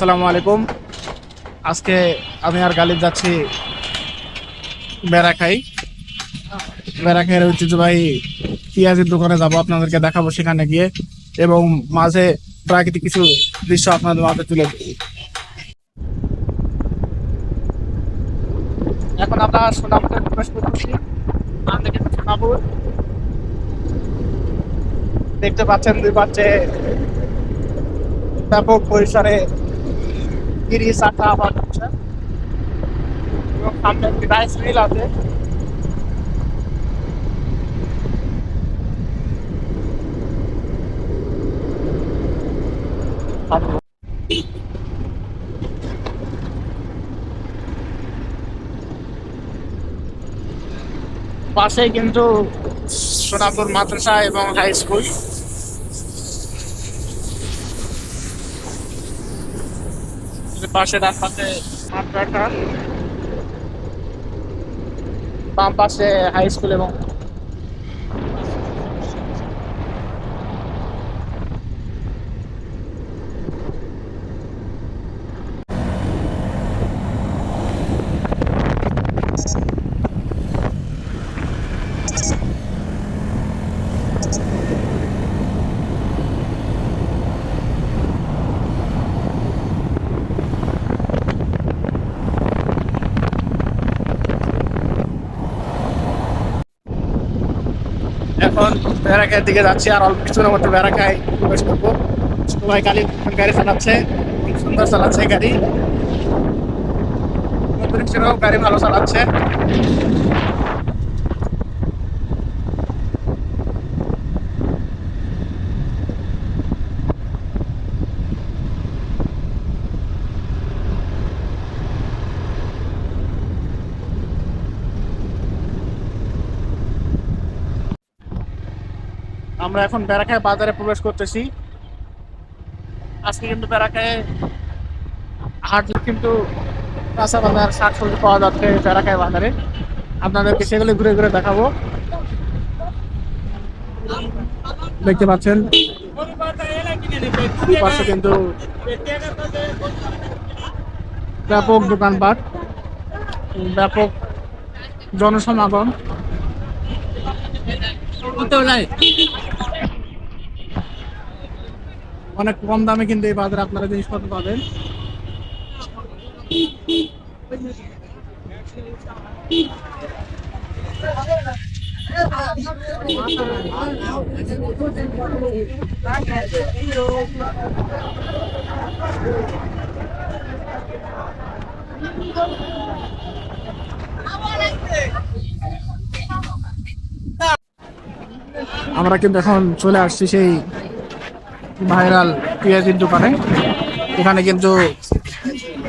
আসসালামু আলাইকুম। আজকে আমি আর গালিব যাচ্ছি বেড়াখাই বেড়াখাইয়ের ঐতিহ্যবাহী পিঁয়াজের দোকানে যাব, আপনাদেরকে দেখাবো সেখানে গিয়ে। এবং মাঝে প্রাকৃতিক কিছু দৃশ্য আপনাদের মাঝে তুলে। এখন আমরা সোনাপুরে প্রবেশ সোনাপুর দেখতে পাচ্ছেন দুই পাচ্ছে ব্যাপক পরিসরে গিরি চাকা আবাদ হচ্ছে। এবং সামনে একটি রাইস মিল আছে। পাশেই কিন্তু সোনাপুর মাদ্রাসা এবং হাই স্কুল। পাশে রাস্তাতে মাদ্রাসা বাম পাশে হাই স্কুল এবং এখন বেড়াখাইয়ের দিকে যাচ্ছি আর অল্প কিছুর মধ্যে বেড়াখাই প্রবেশ করব। সবাই গাড়ি গাড়ি চালাচ্ছে, খুব সুন্দর চালাচ্ছে গাড়ি। গাড়ি ভালো চালাচ্ছে। আমরা এখন বেড়াখায় বাজারে প্রবেশ করতেছি। আজকে কিন্তু বেড়াখায় হাটলে কিন্তু কাঁচা বাজার শাক সবজি পাওয়া যাচ্ছে বেড়াখায় বাজারে। আপনাদেরকে সেগুলো ঘুরে ঘুরে দেখাবো। দেখতে পাচ্ছেন পাশে কিন্তু ব্যাপক দোকানপাট, ব্যাপক জনসমাগম। অনেক কম দামে কিন্তু এই বাজারে আপনারা জিনিসপত্র পাবেন। আমরা কিন্তু এখন চলে আসছি সেই ভাইরাল পেঁয়াজির দোকানে। এখানে কিন্তু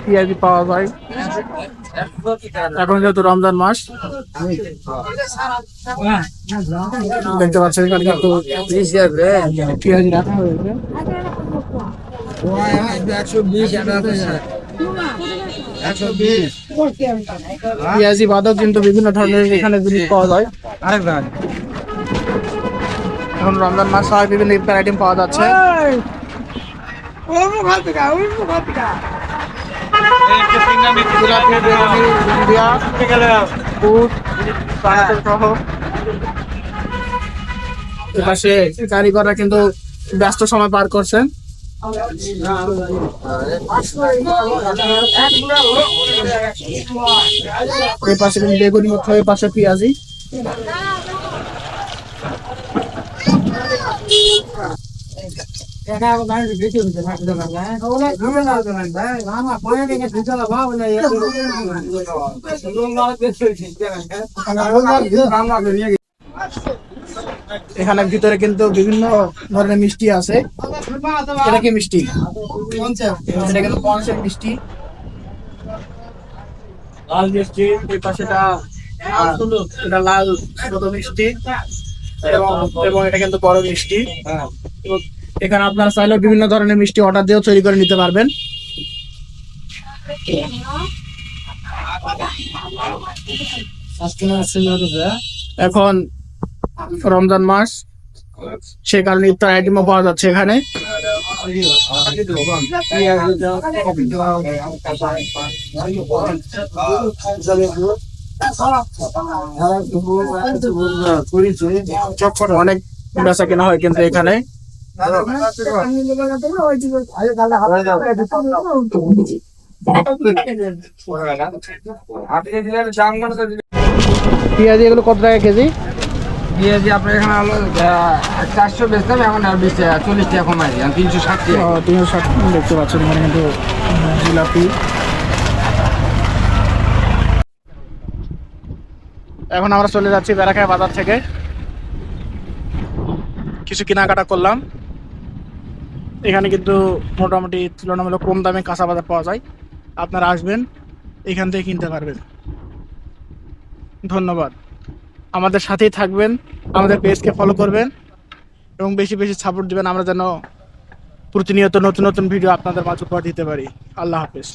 পেঁয়াজি পাওয়া যায়। এখন যেহেতু রমজান মাস, দেখতে পাচ্ছেন এখানে কিন্তু পেঁয়াজি রাখা হয়েছে। পেঁয়াজি বাদক কিন্তু বিভিন্ন ধরনের এখানে জিনিস পাওয়া যায়। এখন রমজান মাস হয় বিভিন্ন ইফতার আইটেম পাওয়া যাচ্ছে। এপাশে কারিগররা কিন্তু ব্যস্ত সময় পার করছেন। এই পাশে বেগুনি এই পাশে পেঁয়াজি। এখানে ভিতরে কিন্তু বিভিন্ন ধরনের মিষ্টি আছে। এটা কি মিষ্টি? কিন্তু মিষ্টি। লাল মিষ্টি, এই পাশেটা লাল, ছোট মিষ্টি। এবং এবং এটা কিন্তু বড় মিষ্টি। এখানে আপনারা চাইলে বিভিন্ন ধরনের মিষ্টি অর্ডার দিয়েও তৈরি করে নিতে পারবেন। এখন রমজান মাস। সে কারণে ইফতার আইটেমও পাওয়া যাচ্ছে এখানে। অনেক বেচা কেনা হয় কিন্তু এখানে। পেঁয়াজ এগুলো কত টাকা কেজি? পেঁয়াজি আপনার এখানে হলো চারশো বেচতাম এখন আর বেশি চল্লিশ টাকা কমাই তিনশো ষাট টাকা। তিনশো ষাট দেখতে পাচ্ছেন এখানে কিন্তু জিলাপি। এখন আমরা চলে যাচ্ছি বেড়াখায় বাজার থেকে। কিছু কেনাকাটা করলাম। এখানে কিন্তু মোটামুটি তুলনামূলক কম দামে কাঁচা বাজার পাওয়া যায়। আপনারা আসবেন, এখান থেকে কিনতে পারবেন। ধন্যবাদ। আমাদের সাথেই থাকবেন, আমাদের পেজকে ফলো করবেন এবং বেশি বেশি সাপোর্ট দিবেন। আমরা যেন প্রতিনিয়ত নতুন নতুন ভিডিও আপনাদের মাঝে উপহার দিতে পারি। আল্লাহ হাফিজ।